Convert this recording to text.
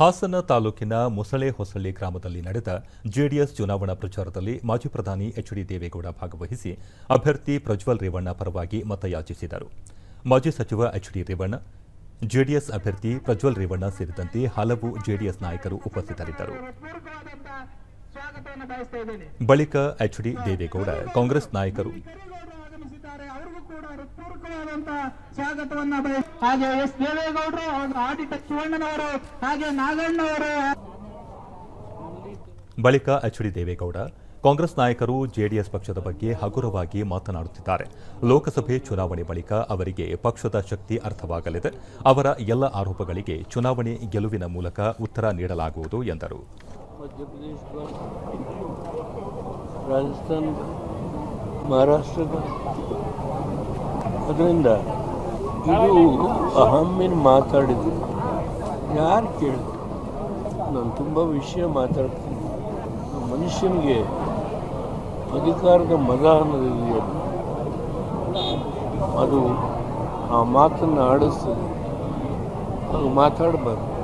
ಹಾಸನ ತಾಲೂಕಿನ ಮುಸಳೆ ಹೊಸಳ್ಳಿ ಗ್ರಾಮದಲ್ಲಿ ನಡೆದ ಜೆಡಿಎಸ್ ಚುನಾವಣಾ ಪ್ರಚಾರದಲ್ಲಿ ಮಾಜಿ ಪ್ರಧಾನಿ ಎಚ್ ಡಿ ದೇವೇಗೌಡ ಭಾಗವಹಿಸಿ ಅಭ್ಯರ್ಥಿ ಪ್ರಜ್ವಲ್ ರೇವಣ್ಣ ಪರವಾಗಿ ಮತಯಾಚಿಸಿದರು. ಮಾಜಿ ಸಚಿವ ಎಚ್ ಡಿ ರೇವಣ್ಣ, ಜೆಡಿಎಸ್ ಅಭ್ಯರ್ಥಿ ಪ್ರಜ್ವಲ್ ರೇವಣ್ಣ ಸೇರಿದಂತೆ ಹಲವು ಜೆಡಿಎಸ್ ನಾಯಕರು ಉಪಸ್ಥಿತರಿದ್ದರು. ಬಳಿಕ ಎಚ್ ಡಿ ದೇವೇಗೌಡ ಕಾಂಗ್ರೆಸ್ ನಾಯಕರು ದೇವೇಗೌಡರು ಅವ್ರಿಗೂ ಕೂಡ ಹೃತ್ಪೂರ್ವಕವಾದಂತ ಸ್ವಾಗತವನ್ನ ಬಯಸ್ ಹಾಗೆ ಎಸ್. ದೇವೇಗೌಡರು ಹಾಗೂ ಆಡಿಟರ್ ಶಿವಣ್ಣನವರು ಹಾಗೆ ನಾಗಣ್ಣವರು. ಬಳಿಕ ಎಚ್ ಡಿ ದೇವೇಗೌಡ ಕಾಂಗ್ರೆಸ್ ನಾಯಕರು ಜೆಡಿಎಸ್ ಪಕ್ಷದ ಬಗ್ಗೆ ಹಗುರವಾಗಿ ಮಾತನಾಡುತ್ತಿದ್ದಾರೆ. ಲೋಕಸಭೆ ಚುನಾವಣೆ ಬಳಿಕ ಅವರಿಗೆ ಪಕ್ಷದ ಶಕ್ತಿ ಅರ್ಥವಾಗಲಿದೆ. ಅವರ ಎಲ್ಲ ಆರೋಪಗಳಿಗೆ ಚುನಾವಣೆ ಗೆಲುವಿನ ಮೂಲಕ ಉತ್ತರ ನೀಡಲಾಗುವುದು ಎಂದರು. ಮಹಾರಾಷ್ಟ್ರದ? ಅದರಿಂದ ಇದು ಅಹಮ್ಮಿನ ಮಾತಾಡಿದ್ರು? ಯಾರು ಕೇಳಿದ್ರು? ನಾನು ತುಂಬ ವಿಷಯ ಮಾತಾಡ್ತೀನಿ. ಮನುಷ್ಯನಿಗೆ ಅಧಿಕಾರದ ಮದ ಅನ್ನೋದಿದೆಯಲ್ಲ ಅದು ಆ ಮಾತನ್ನು ಆಡಿಸ್ತದೆ. ಅದು ಮಾತಾಡಬಾರ್ದು.